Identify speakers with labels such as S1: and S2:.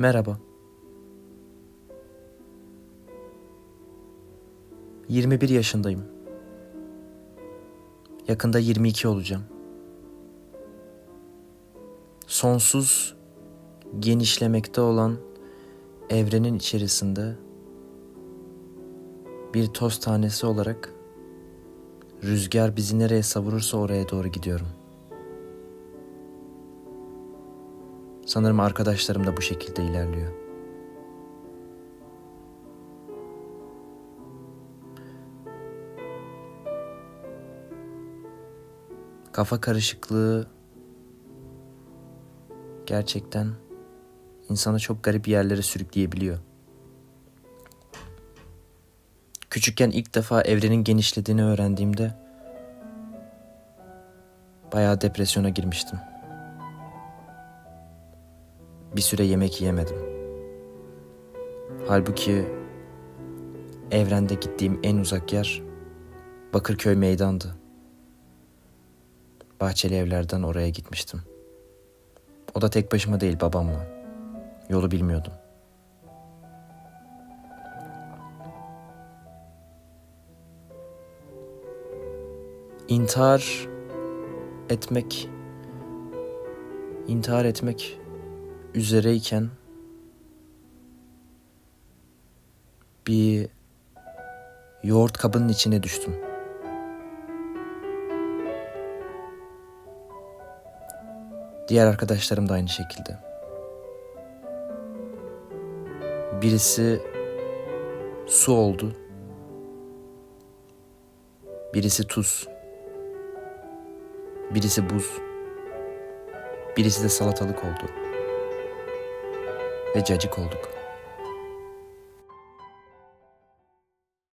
S1: Merhaba. 21 yaşındayım. Yakında 22 olacağım. Sonsuz genişlemekte olan evrenin içerisinde bir toz tanesi olarak rüzgar bizi nereye savurursa oraya doğru gidiyorum. Sanırım arkadaşlarım da bu şekilde ilerliyor. Kafa karışıklığı gerçekten insanı çok garip yerlere sürükleyebiliyor. Küçükken ilk defa evrenin genişlediğini öğrendiğimde bayağı depresyona girmiştim. Bir süre yemek yiyemedim. Halbuki evrende gittiğim en uzak yer Bakırköy meydandı. Bahçeli evlerden oraya gitmiştim. O da tek başıma değil babamla. Yolu bilmiyordum. İntihar etmek intihar etmek üzereyken bir yoğurt kabının içine düştüm. Diğer arkadaşlarım da aynı şekilde. Birisi su oldu. Birisi tuz. Birisi buz. Birisi de salatalık oldu. Ve cacık olduk.